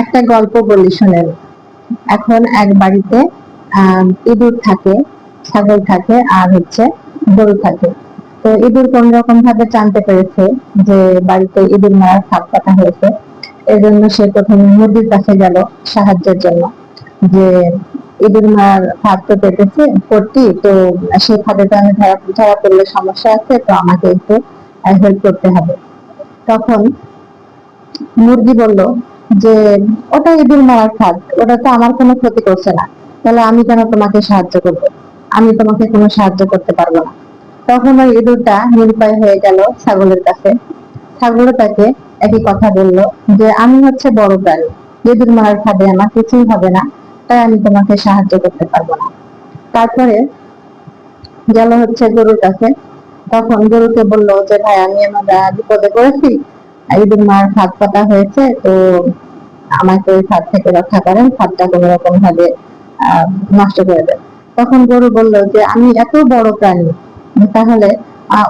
একটা গল্প বলি শোনেন। এখন এক বাড়িতে ইঁদুর থাকে, ছাগল থাকে, আর হচ্ছে গরু থাকে। তো ইঁদুর কোন রকম ভাবে জানতে পেরেছে যে বাড়িতে ইঁদুর মারার ফাঁক পাতা হয়েছে। এই জন্য সে প্রথমে মুরগির কাছে গেল সাহায্যের জন্য। যে ইঁদুর মারার ফাঁক তো পেতেছে করতি তো সেই ফাঁদে তো আমি ধরা ধরা পড়লে সমস্যা আছে, তো আমাকে একটু হেল্প করতে হবে। তখন মুরগি বলল যে ওটা ইঁদুর মারার ফাঁদ, ওটা তো আমার কোনো ক্ষতি করছে না। তাহলে আমি কেন তোমাকে সাহায্য করব? আমি তোমাকে কোনো সাহায্য করতে পারব না। তখন ওই ইঁদুরটা নিরুপায় হয়ে গেল ছাগলের কাছে। ছাগলও তাকে একই কথা বলল যে, আমি হচ্ছে বড় প্রাণী। ইঁদুর মারার ফাঁদে আমার কিছুই হবে না, তাই আমি তোমাকে সাহায্য করতে পারব না। তারপরে গেল হচ্ছে গরুর কাছে। তখন গরুকে বলল যে, ভাই, আমি আমার বিপদে পড়েছি ইঁদুর মার ফাঁদ পাতা হয়েছে, তো আমাকে ওই ফাঁদ থেকে রক্ষা করেন ফাঁদটা কোনো রকম ভাবে নষ্ট করে দেন। তখন গরু বলল যে, আমি এত বড় প্রাণী, তাহলে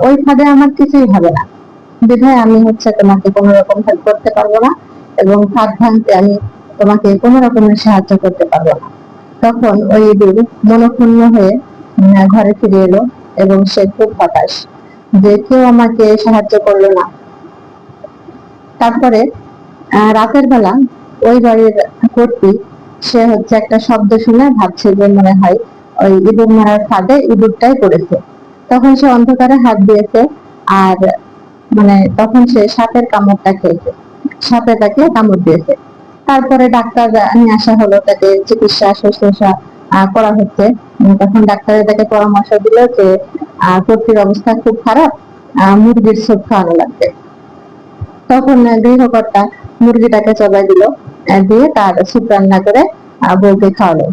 ওই ফাঁদে আমার কিছুই হবে না। বিধায় আমি হচ্ছে তোমাকে কোনো রকম হেল্প করতে পারব না এবং ফাঁদ ভাঙতে আমি তোমাকে কোনো রকমের সাহায্য করতে পারব না। তখন ওই ইঁদুর মনক্ষুণ্ণ হয়ে ঘরে ফিরে এলো এবং সে খুব হতাশ যে, কেউ আমাকে সাহায্য করল না তারপরে রাতের বেলা ওই বাড়ির কর্তী, সে হচ্ছে একটা শব্দ শুনে ভাবছে যে মনে হয় ওই ইঁদুর মারার ফাঁদে ইঁদুরটাই পড়েছে। তখন সে অন্ধকারে হাত দিয়েছে আর মানে তখন সে সাপের কামড়টা খেয়েছে। সাপে তাকে কামড় দিয়েছে। তারপরে ডাক্তার নিয়ে আসা হলো, তাকে চিকিৎসা, শুশ্রূষা করা হচ্ছে। তখন ডাক্তার তাকে পরামর্শ দিল যে কর্তীর অবস্থা খুব খারাপ মুরগির স্যুপ খাওয়ানো লাগবে। তখন গৃহকর্তা মুরগিটাকে চবাই দিল দিয়ে তার স্যুপ রান্না করে বউকে খাওয়ালো।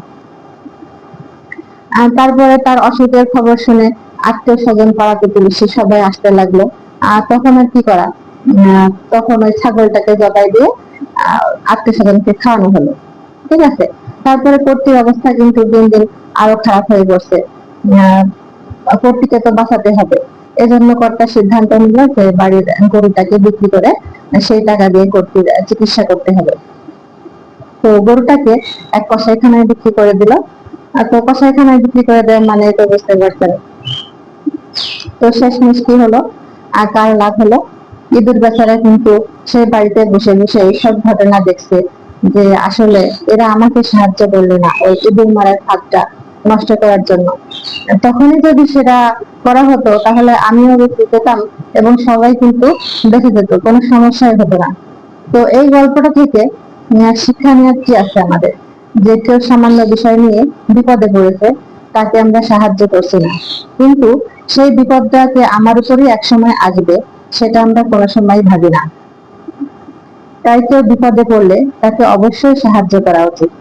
আর তারপরে তার অসুখের খবর শুনে আত্মীয় স্বজন পাড়া প্রতিবেশী সবাই আসতে লাগল। আর তখন আর কি করা? তখন ওই ছাগলটাকে জবাই দিয়ে আত্মীয় স্বজনকে খাওয়ানো হলো। ঠিক আছে? তারপরে কর্তীর অবস্থা কিন্তু দিন দিন আরও খারাপ হয়ে পড়ছে। কর্তীকে তো বাঁচাতে হবে। এজন্য কর্তা সিদ্ধান্ত নিল যে বাড়ির গরুটাকে বিক্রি করে সেই টাকা দিয়ে কর্তীর চিকিৎসা করতে হবে। তো গরুটাকে এক কসাইখানায় বিক্রি করে দিল। আর তো কসাইখানায় বিক্রি করে দেয় মানে তো বুঝতে পারছেন। তো শেষমেশ কি হলো? আর কার লাভ হলো? ইঁদুর বেচারা কিন্তু সেই বাড়িতে বসে বসে এইসব ঘটনা দেখছে যে আসলে এরা আমাকে সাহায্য করল না ওই ইঁদুর মারার ফাঁদটা নষ্ট করার জন্য। তখনই যদি সেটা করা হতো, তাহলে আমিও বেঁচে যেতাম এবং সবাই কিন্তু বেঁচে যেত কোনো সমস্যাই হতো না। তো এই গল্পটা থেকে শিক্ষা নেওয়ার কি আছে আমাদের, যে কেউ সামান্য বিষয় নিয়ে বিপদে পড়েছে, তাকে আমরা সাহায্য করছি না। কিন্তু সেই বিপদটাকে আমার উপরই একসময় আসবে, সেটা আমরা কোনো সময় ভাবি না। তাই কেউ বিপদে পড়লে তাকে অবশ্যই সাহায্য করা উচিত।